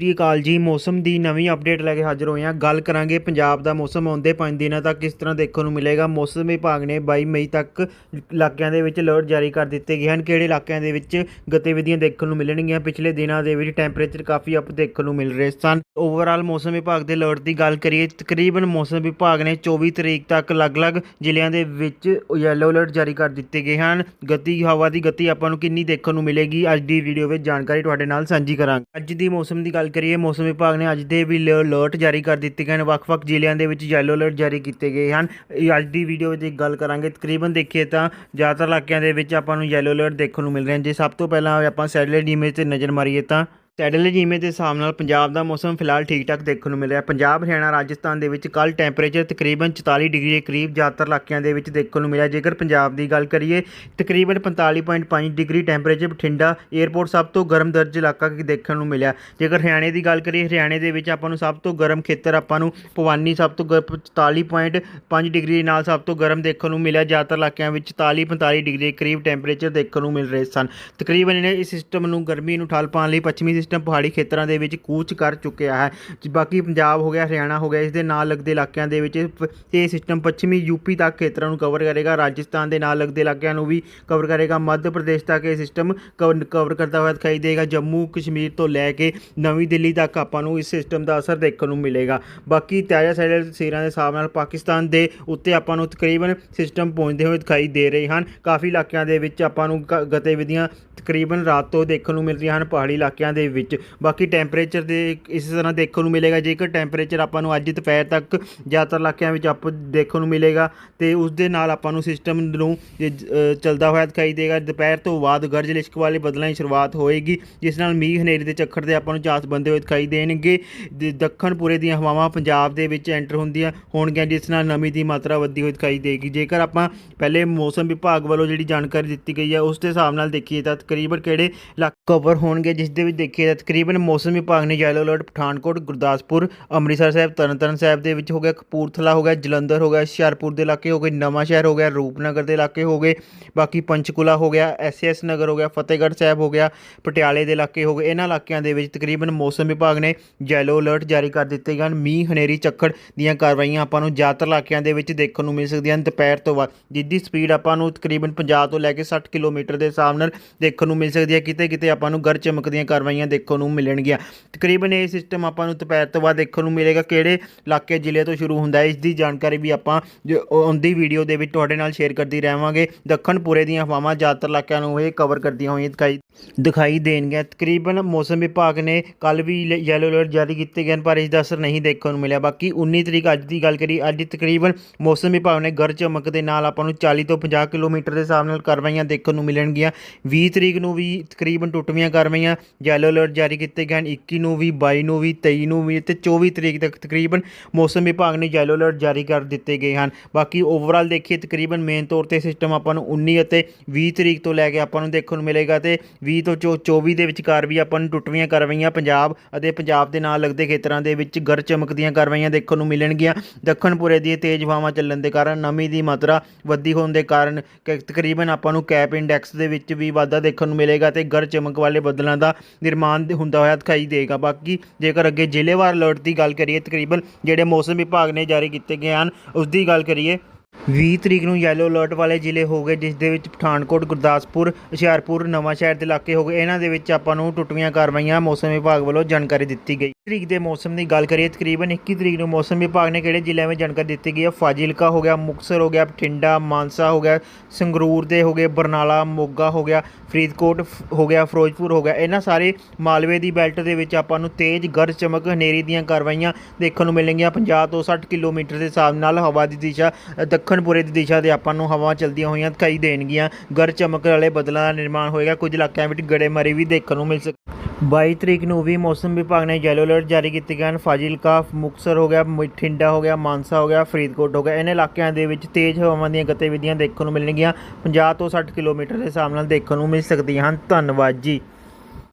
ਸ੍ਰੀ ਅਕਾਲ ਜੀ, ਮੌਸਮ ਦੀ ਨਵੀਂ ਅਪਡੇਟ ਲੈ ਕੇ ਹਾਜ਼ਰ ਹੋਏ ਹਾਂ। ਗੱਲ ਕਰਾਂਗੇ ਪੰਜਾਬ ਦਾ ਮੌਸਮ ਆਉਂਦੇ 5 ਦਿਨਾਂ ਤੱਕ ਕਿਸ ਤਰ੍ਹਾਂ ਦੇਖਣ ਨੂੰ ਮਿਲੇਗਾ। ਮੌਸਮ ਵਿਭਾਗ ਨੇ 22 ਮਈ ਤੱਕ ਇਲਾਕਿਆਂ ਦੇ ਵਿੱਚ ਅਲਰਟ ਜਾਰੀ ਕਰ ਦਿੱਤੇ ਗਏ ਹਨ। ਕਿਹੜੇ ਇਲਾਕਿਆਂ ਦੇ ਵਿੱਚ ਗਤੀਵਿਧੀਆਂ ਦੇਖਣ ਨੂੰ ਮਿਲਣਗੀਆਂ? ਪਿਛਲੇ ਦਿਨਾਂ ਦੇ ਵਿੱਚ ਟੈਂਪਰੇਚਰ ਕਾਫੀ ਅਪ ਦੇਖਣ ਨੂੰ ਮਿਲ ਰਹੇ ਸਨ। ਓਵਰਆਲ ਮੌਸਮ ਵਿਭਾਗ ਦੇ ਅਲਰਟ ਦੀ ਗੱਲ ਕਰੀਏ, ਤਕਰੀਬਨ ਮੌਸਮ ਵਿਭਾਗ ਨੇ 24 ਤਰੀਕ ਤੱਕ ਅਲੱਗ-ਅਲੱਗ ਜ਼ਿਲ੍ਹਿਆਂ ਦੇ ਵਿੱਚ ਯੈਲੋ ਅਲਰਟ ਜਾਰੀ ਕਰ ਦਿੱਤੇ ਗਏ ਹਨ। ਗਤੀ, ਹਵਾ ਦੀ ਗਤੀ ਆਪਾਂ ਨੂੰ ਕਿੰਨੀ ਦੇਖਣ ਨੂੰ ਮਿਲੇਗੀ? ਅੱਜ ਦੀ ਵੀਡੀਓ ਵਿੱਚ ਜਾਣਕਾਰੀ ਤੁਹਾਡੇ ਨਾਲ ਸਾਂਝੀ ਕਰਾਂਗੇ। ਅੱਜ ਦੀ ਮੌਸਮ ਦੀ ਗੱਲ ਕਰੀਏ, ਮੌਸਮ ਵਿਭਾਗ ਨੇ ਅੱਜ ਦੇ ਵੀ ਅਲਰਟ ਜਾਰੀ ਕਰ ਦਿੱਤੇ ਗਏ ਹਨ। ਵੱਖ-ਵੱਖ ਜ਼ਿਲ੍ਹਿਆਂ ਦੇ ਵਿੱਚ ਯੈਲੋ ਅਲਰਟ ਜਾਰੀ ਕੀਤੇ ਗਏ ਹਨ। ਇਹ ਅੱਜ ਦੀ ਵੀਡੀਓ ਵਿੱਚ ਗੱਲ ਕਰਾਂਗੇ। ਤਕਰੀਬਨ ਦੇਖੀਏ ਤਾਂ ਜ਼ਿਆਦਾਤਰ ਇਲਾਕਿਆਂ ਦੇ ਵਿੱਚ ਆਪਾਂ ਨੂੰ ਯੈਲੋ ਅਲਰਟ ਦੇਖਣ ਨੂੰ ਮਿਲ ਰਹੇ ਹਨ। ਜੇ ਸਭ ਤੋਂ ਪਹਿਲਾਂ ਆਪਾਂ ਸੈਟੇਲਾਈਟ ਇਮੇਜ ਤੇ ਨਜ਼ਰ ਮਾਰੀਏ ਤਾਂ ਸੈਟੇਲਾਈਟ ਜੀਮੇ ਦੇ ਹਿਸਾਬ ਨਾਲ ਪੰਜਾਬ ਦਾ ਮੌਸਮ ਫਿਲਹਾਲ ਠੀਕ ਠਾਕ ਦੇਖਣ ਨੂੰ ਮਿਲ ਰਿਹਾ। ਪੰਜਾਬ, ਹਰਿਆਣਾ, ਰਾਜਸਥਾਨ ਦੇ ਵਿੱਚ ਕੱਲ ਟੈਂਪਰੇਚਰ ਤਕਰੀਬਨ 44 ਡਿਗਰੀ ਦੇ ਕਰੀਬ ਜ਼ਿਆਦਾਤਰ ਇਲਾਕਿਆਂ ਦੇ ਵਿੱਚ ਦੇਖਣ ਨੂੰ ਮਿਲਿਆ। ਜੇਕਰ ਪੰਜਾਬ ਦੀ ਗੱਲ ਕਰੀਏ, ਤਕਰੀਬਨ 45.5 ਡਿਗਰੀ ਟੈਂਪਰੇਚਰ ਬਠਿੰਡਾ 에ਅਰਪੋਰਟ ਸਭ ਤੋਂ ਗਰਮ ਦਰਜ ਇਲਾਕਾ ਕੀ ਦੇਖਣ ਨੂੰ ਮਿਲਿਆ। ਜੇਕਰ ਹਰਿਆਣੇ ਦੀ ਗੱਲ ਕਰੀਏ, ਹਰਿਆਣੇ ਦੇ ਵਿੱਚ ਆਪਾਂ ਨੂੰ ਸਭ ਤੋਂ ਗਰਮ ਖੇਤਰ ਆਪਾਂ ਨੂੰ ਭਵਾਨੀ ਸਭ ਤੋਂ ਗਰ- 44.5 ਡਿਗਰੀ ਨਾਲ ਸਭ ਤੋਂ ਗਰਮ ਦੇਖਣ ਨੂੰ ਮਿਲਿਆ। ਜ਼ਿਆਦਾਤਰ ਇਲਾਕਿਆਂ ਵਿੱਚ 44 45 ਡਿਗਰੀ ਦੇ ਕਰੀਬ ਟੈਂਪਰੇਚਰ ਦੇਖਣ ਨੂੰ ਮਿਲ ਰਹੇ ਸਨ। ਤਕਰੀਬਨ ਇਹਨੇ ਇਸ ਸਿਸਟਮ ਨੂੰ ਗਰਮੀ ਨੂੰ ਠੱਲ ਪਾਉਣ ਲਈ ਪੱਛਮੀ ਸਿਸਟਮ ਪਹਾੜੀ ਖੇਤਰਾਂ ਦੇ ਵਿੱਚ ਕੂਚ ਕਰ ਚੁੱਕਿਆ ਹੈ। ਬਾਕੀ ਪੰਜਾਬ ਹੋ ਗਿਆ, ਹਰਿਆਣਾ ਹੋ ਗਿਆ ਇਸ ਦੇ ਨਾਲ ਲੱਗਦੇ ਇਲਾਕਿਆਂ ਦੇ ਵਿੱਚ ਪ- ਇਹ ਸਿਸਟਮ ਪੱਛਮੀ ਯੂਪੀ ਤੱਕ ਖੇਤਰਾਂ ਨੂੰ ਕਵਰ ਕਰੇਗਾ। ਰਾਜਸਥਾਨ ਦੇ ਨਾਲ ਲੱਗਦੇ ਇਲਾਕਿਆਂ ਨੂੰ ਵੀ ਕਵਰ ਕਰੇਗਾ। ਮੱਧ ਪ੍ਰਦੇਸ਼ ਤੱਕ ਇਹ ਸਿਸਟਮ ਕਵਰ ਕਰਦਾ ਹੋਇਆ ਦਿਖਾਈ ਦੇਗਾ। ਜੰਮੂ ਕਸ਼ਮੀਰ ਤੋਂ ਲੈ ਕੇ ਨਵੀਂ ਦਿੱਲੀ ਤੱਕ ਆਪਾਂ ਨੂੰ ਇਸ ਸਿਸਟਮ ਦਾ ਅਸਰ ਦੇਖਣ ਨੂੰ ਮਿਲੇਗਾ। ਬਾਕੀ ਤਾਜ਼ਾ ਸੈਟੇਲਾਈਟ ਤਸਵੀਰਾਂ ਦੇ ਹਿਸਾਬ ਨਾਲ ਪਾਕਿਸਤਾਨ ਦੇ ਉੱਤੇ ਆਪਾਂ ਨੂੰ ਤਕਰੀਬਨ ਸਿਸਟਮ ਪਹੁੰਚਦੇ ਹੋਏ ਦਿਖਾਈ ਦੇ ਰਹੇ ਹਨ। ਕਾਫੀ ਇਲਾਕਿਆਂ ਦੇ ਵਿੱਚ ਆਪਾਂ ਨੂੰ ਗਤੀਵਿਧੀਆਂ ਤਕਰੀਬਨ ਰਾਤ ਤੋਂ ਦੇਖਣ ਨੂੰ ਮਿਲ ਰਹੀਆਂ ਹਨ। ਪਹਾੜੀ ਇਲਾਕਿਆਂ ਦੇ ਵਿੱਚ। ਬਾਕੀ ਟੈਂਪਰੇਚਰ ਦੇ ਇਸ ਤਰ੍ਹਾਂ ਦੇਖਣ ਨੂੰ ਮਿਲੇਗਾ, ਜੇਕਰ ਟੈਂਪਰੇਚਰ ਆਪਾਂ ਨੂੰ ਅੱਜ ਦੁਪਹਿਰ ਤੱਕ ਜ਼ਿਆਦਾਤਰ ਇਲਾਕਿਆਂ ਵਿੱਚ ਆਪ ਦੇਖਣ ਨੂੰ ਮਿਲੇਗਾ, ਤੇ ਉਸ ਦੇ ਨਾਲ ਆਪਾਂ ਨੂੰ ਸਿਸਟਮ ਨੂੰ ਇਹ ਜ- ਚੱਲਦਾ ਹੋਇਆ ਦਿਖਾਈ ਦੇਗਾ। ਦੁਪਹਿਰ ਤੋਂ ਬਾਅਦ ਗਰਜ ਲਿਸ਼ਕ ਵਾਲੇ ਬਦਲਾਂ ਦੀ ਸ਼ੁਰੂਆਤ ਹੋਏਗੀ, ਜਿਸ ਨਾਲ ਮੀਂਹ ਹਨੇਰੀ ਦੇ ਚੱਕਰ ਦੇ ਆਪਾਂ ਨੂੰ ਝਾਂਸ ਬੰਦੇ ਹੋਏ ਦਿਖਾਈ ਦੇਣਗੇ। ਦੱਖਣ ਪੂਰੇ ਦੀਆਂ ਹਵਾਵਾਂ ਪੰਜਾਬ ਦੇ ਵਿੱਚ ਐਂਟਰ ਹੁੰਦੀਆਂ ਹੋਣਗੀਆਂ, ਜਿਸ ਨਾਲ ਨਮੀ ਦੀ ਮਾਤਰਾ ਵੱਧਦੀ ਹੋਈ ਦਿਖਾਈ ਦੇਗੀ। ਜੇਕਰ ਆਪਾਂ ਪਹਿਲੇ ਮੌਸਮ ਵਿਭਾਗ ਵੱਲੋਂ ਜਿਹੜੀ ਜਾਣਕਾਰੀ ਦਿੱਤੀ ਗਈ ਹੈ, ਉਸ ਦੇ ਹਿਸਾਬ ਨਾਲ ਦੇਖੀਏ ਤਾਂ ਤਕਰੀਬਨ ਕਿਹੜੇ ਇਲਾਕੇ ਕਵਰ ਹੋਣਗੇ ਜਿਸ ਦੇ ਵਿੱਚ ਦੇਖੀਏ ਤਾਂ ਤਕਰੀਬਨ ਮੌਸਮ ਵਿਭਾਗ ਨੇ ਯੈਲੋ ਅਲਰਟ ਪਠਾਨਕੋਟ, ਗੁਰਦਾਸਪੁਰ, ਅੰਮ੍ਰਿਤਸਰ ਸਾਹਿਬ, ਤਰਨਤਾਰਨ ਸਾਹਿਬ ਦੇ ਵਿੱਚ ਹੋ ਗਿਆ ਕਪੂਰਥਲਾ ਹੋ ਗਿਆ, ਜਲੰਧਰ ਹੋ ਗਿਆ, ਹੁਸ਼ਿਆਰਪੁਰ ਦੇ ਇਲਾਕੇ ਹੋ ਗਏ, ਨਵਾਂ ਸ਼ਹਿਰ ਹੋ ਗਿਆ, ਰੂਪਨਗਰ ਦੇ ਇਲਾਕੇ ਹੋ ਗਏ, ਬਾਕੀ ਪੰਚਕੂਲਾ ਹੋ ਗਿਆ ਐਸਐਸ ਨਗਰ ਹੋ ਗਿਆ, ਫਤਿਹਗੜ੍ਹ ਸਾਹਿਬ ਹੋ ਗਿਆ, ਪਟਿਆਲੇ ਦੇ ਇਲਾਕੇ ਹੋ ਗਏ, ਇਹਨਾਂ ਇਲਾਕਿਆਂ ਦੇ ਵਿੱਚ ਤਕਰੀਬਨ ਮੌਸਮ ਵਿਭਾਗ ਨੇ ਯੈਲੋ ਅਲਰਟ ਜਾਰੀ ਕਰ ਦਿੱਤੇ ਗਏ ਹਨ। ਮੀਂਹ, ਹਨੇਰੀ, ਝੱਖੜ ਦੀਆਂ ਕਾਰਵਾਈਆਂ ਆਪਾਂ ਨੂੰ ਜ਼ਿਆਦਾਤਰ ਇਲਾਕਿਆਂ ਦੇ ਵਿੱਚ ਦੇਖਣ ਨੂੰ ਮਿਲ ਸਕਦੀਆਂ ਹਨ। ਦੁਪਹਿਰ ਤੋਂ ਬਾਅਦ ਜਿੱਦੀ ਸਪੀਡ ਆਪਾਂ ਨੂੰ ਤਕਰੀਬਨ 50 ਤੋਂ ਲੈ ਕੇ 60 ਕਿਲੋਮੀਟਰ ਦੇ ਹਿਸਾਬ ਨਾਲ ਦੇਖਣ ਨੂੰ ਮਿਲ ਸਕਦੀ ਹੈ। ਕਿਤੇ ਕਿਤੇ ਆਪਾਂ ਨੂੰ ਗਰ ਚਮਕ ਦੀਆਂ ਕਾਰਵਾਈਆਂ ਦੇਖਣ ਨੂੰ ਮਿਲਣਗੀਆਂ। ਤਕਰੀਬਨ ਇਹ ਸਿਸਟਮ ਆਪਾਂ ਨੂੰ ਦੁਪਹਿਰ ਤੋਂ ਬਾਅਦ ਦੇਖਣ ਨੂੰ ਮਿਲੇਗਾ ਕਿਹੜੇ ਇਲਾਕੇ, ਜ਼ਿਲ੍ਹੇ ਤੋਂ ਸ਼ੁਰੂ ਹੁੰਦਾ ਹੈ। ਇਸ ਦੀ ਜਾਣਕਾਰੀ ਵੀ ਆਪਾਂ ਜੋ ਆਉਂਦੀ ਵੀਡੀਓ ਦੇ ਵਿੱਚ ਤੁਹਾਡੇ ਨਾਲ ਸ਼ੇਅਰ ਕਰਦੀ ਰਹਾਂਗੇ। ਦੱਖਣ ਪੂਰੇ ਦੀਆਂ ਹਵਾਵਾਂ ਜ਼ਿਆਦਾਤਰ ਇਲਾਕਿਆਂ ਨੂੰ ਇਹ ਕਵਰ ਕਰਦੀਆਂ ਹੋਈਆਂ ਦਿਖਾਈ ਦਿਖਾਈ ਦੇਣਗੀਆਂ। ਤਕਰੀਬਨ ਮੌਸਮ ਵਿਭਾਗ ਨੇ ਕੱਲ ਵੀ ਯੈਲੋ ਅਲਰਟ ਜਾਰੀ ਕੀਤੇ ਗਏ ਹਨ, ਪਰ ਇਸ ਦਾ ਅਸਰ ਨਹੀਂ ਦੇਖਣ ਨੂੰ ਮਿਲਿਆ। ਬਾਕੀ 19 ਤਰੀਕ ਅੱਜ ਦੀ ਗੱਲ ਕਰੀ ਅੱਜ ਤਕਰੀਬਨ ਮੌਸਮ ਵਿਭਾਗ ਨੇ ਗਰ ਚਮਕ ਦੇ ਨਾਲ ਆਪਾਂ ਨੂੰ 40 ਤੋਂ 50 ਕਿਲੋਮੀਟਰ ਦੇ ਹਿਸਾਬ ਨਾਲ ਕਾਰਵਾਈਆਂ ਦੇਖਣ ਨੂੰ ਮਿਲਣਗੀਆਂ। 20 ਤਰੀਕ ਨੂੰ ਵੀ ਤਕਰੀਬਨ ਟੁੱਟਵੀਆਂ ਕਾਰਵਾਈਆਂ ਯੈਲੋ ਅਲਰਟ ਜਾਰੀ ਕੀਤੇ ਗਏ ਹਨ 21 ਨੂੰ ਵੀ 22 ਨੂੰ ਵੀ 23 ਨੂੰ ਵੀ ਤੇ 24 ਤਰੀਕ ਤੱਕ ਤਕਰੀਬਨ ਮੌਸਮ ਵਿਭਾਗ ਨੇ ਯੈਲੋ ਅਲਰਟ ਜਾਰੀ ਕਰ ਦਿੱਤੇ ਗਏ ਹਨ। ਬਾਕੀ ਓਵਰਆਲ ਦੇਖੀਏ, ਤਕਰੀਬਨ ਮੇਨ ਤੌਰ ਤੇ ਸਿਸਟਮ ਆਪਾਂ ਨੂੰ 19 ਅਤੇ 20 ਤਰੀਕ ਤੋਂ ਲੈ ਕੇ ਆਪਾਂ ਨੂੰ ਦੇਖਣ ਨੂੰ ਮਿਲੇਗਾ ਤੇ 20 ਤੋਂ ਚੌ- 24 ਦੇ ਵਿਚਕਾਰ ਵੀ ਆਪਾਂ ਨੂੰ ਟੁੱਟਵੀਆਂ ਕਾਰਵਾਈਆਂ ਪੰਜਾਬ ਅਤੇ ਪੰਜਾਬ ਦੇ ਨਾਲ ਲੱਗਦੇ ਖੇਤਰਾਂ ਦੇ ਵਿੱਚ ਗਰ ਚਮਕ ਦੀਆਂ ਕਾਰਵਾਈਆਂ ਦੇਖਣ ਨੂੰ ਮਿਲਣਗੀਆਂ। ਦੱਖਣ ਪੂਰੇ ਦੀ ਤੇਜ਼ ਹਵਾਵਾਂ ਚੱਲਣ ਦੇ ਕਾਰਨ ਨਮੀ ਦੀ ਮਾਤਰਾ ਵੱਧੀ ਹੋਣ ਦੇ ਕਾਰਨ ਕ- ਤਕਰੀਬਨ ਆਪਾਂ ਨੂੰ ਕੈਪ ਇੰਡੈਕਸ ਦੇ ਵਿੱਚ ਵੀ ਵਾਧਾ ਦੇਖਣ ਨੂੰ ਮਿਲੇਗਾ ਤੇ ਗਰ ਚਮਕ ਵਾਲੇ ਬੱਦਲਾਂ ਦਾ ਨਿਰਮਾਣ ਹੁੰਦਾ ਹੋਇਆ ਦਿਖਾਈ ਦੇਗਾ। ਬਾਕੀ ਜੇਕਰ ਅੱਗੇ ਜ਼ਿਲ੍ਹੇਵਾਰ ਅਲਰਟ ਦੀ ਗੱਲ ਕਰੀਏ, ਤਕਰੀਬਨ ਜਿਹੜੇ ਮੌਸਮ ਵਿਭਾਗ ਨੇ ਜਾਰੀ ਕੀਤੇ ਗਏ ਹਨ ਉਸ ਦੀ ਗੱਲ ਕਰੀਏ 20 ਤਰੀਕ ਨੂੰ ਯੈਲੋ ਅਲਰਟ ਵਾਲੇ ਜ਼ਿਲ੍ਹੇ ਹੋ ਗਏ, ਜਿਸ ਦੇ ਵਿੱਚ ਪਠਾਨਕੋਟ, ਗੁਰਦਾਸਪੁਰ, ਹੁਸ਼ਿਆਰਪੁਰ, ਨਵਾਂਸ਼ਹਿਰ ਦੇ ਇਲਾਕੇ ਹੋ ਗਏ। ਇਹਨਾਂ ਦੇ ਵਿੱਚ ਆਪਾਂ ਨੂੰ ਟੁੱਟਵੀਆਂ ਕਾਰਵਾਈਆਂ ਮੌਸਮ ਵਿਭਾਗ ਵੱਲੋਂ ਜਾਣਕਾਰੀ ਦਿੱਤੀ ਗਈ। ਤਰੀਕ ਦੇ ਮੌਸਮ ਦੀ ਗੱਲ ਕਰੀਏ, ਤਕਰੀਬਨ 21 ਤਰੀਕ ਨੂੰ ਮੌਸਮ ਵਿਭਾਗ ਨੇ ਕਿਹੜੇ ਜ਼ਿਲ੍ਹਿਆਂ ਵਿੱਚ ਜਾਣਕਾਰੀ ਦਿੱਤੀ ਗਈ ਹੈ? ਫਾਜ਼ਿਲਕਾ ਹੋ ਗਿਆ, ਮੁਕਤਸਰ ਹੋ ਗਿਆ, ਬਠਿੰਡਾ, ਮਾਨਸਾ ਹੋ ਗਿਆ, ਸੰਗਰੂਰ ਦੇ ਹੋ ਗਏ, ਬਰਨਾਲਾ, ਮੋਗਾ ਹੋ ਗਿਆ, ਫਰੀਦਕੋਟ ਹੋ ਗਿਆ, ਫਿਰੋਜ਼ਪੁਰ ਹੋ ਗਿਆ। ਇਹਨਾਂ ਸਾਰੇ ਮਾਲਵੇ ਦੀ ਬੈਲਟ ਦੇ ਵਿੱਚ ਆਪਾਂ ਨੂੰ ਤੇਜ਼, ਗਰਜ ਚਮਕ, ਹਨੇਰੀ ਦੀਆਂ ਕਾਰਵਾਈਆਂ ਦੇਖਣ ਨੂੰ ਮਿਲਣਗੀਆਂ। 50 ਤੋਂ 60 ਕਿਲੋਮੀਟਰ ਦੇ ਹਿਸਾਬ ਨਾਲ ਹਵਾ ਦੀ ਦਿਸ਼ਾ ਦੱਖਣ ਪੂਰੇ ਦੀ ਦਿਸ਼ਾ ਦੇ ਆਪਾਂ ਨੂੰ ਹਵਾ ਚਲਦੀਆਂ ਹੋਈਆਂ ਦਿਖਾਈ ਦੇਣਗੀਆਂ। ਗਰ ਚਮਕ ਵਾਲੇ ਬੱਦਲਾਂ ਦਾ ਨਿਰਮਾਣ ਹੋਏਗਾ। ਕੁਝ ਇਲਾਕਿਆਂ ਵਿੱਚ ਗੜੇਮਾਰੀ ਵੀ ਦੇਖਣ ਨੂੰ ਮਿਲ ਸਕ 22 ਤਰੀਕ ਨੂੰ ਵੀ ਮੌਸਮ ਵਿਭਾਗ ਨੇ ਯੈਲੋ ਅਲਰਟ ਜਾਰੀ ਕੀਤੇ ਗਏ ਹਨ ਫਾਜ਼ਿਲਕਾ, ਮੁਕਤਸਰ ਹੋ ਗਿਆ ਬਠਿੰਡਾ ਹੋ ਗਿਆ, ਮਾਨਸਾ ਹੋ ਗਿਆ, ਫਰੀਦਕੋਟ ਹੋ ਗਿਆ। ਇਹਨਾਂ ਇਲਾਕਿਆਂ ਦੇ ਵਿੱਚ ਤੇਜ਼ ਹਵਾਵਾਂ ਦੀਆਂ ਗਤੀਵਿਧੀਆਂ ਦੇਖਣ ਨੂੰ ਮਿਲਣਗੀਆਂ। 50 ਤੋਂ 60 ਕਿਲੋਮੀਟਰ ਦੇ ਹਿਸਾਬ ਨਾਲ ਦੇਖਣ ਨੂੰ ਮਿਲ ਸਕਦੀਆਂ ਹਨ। ਧੰਨਵਾਦ ਜੀ।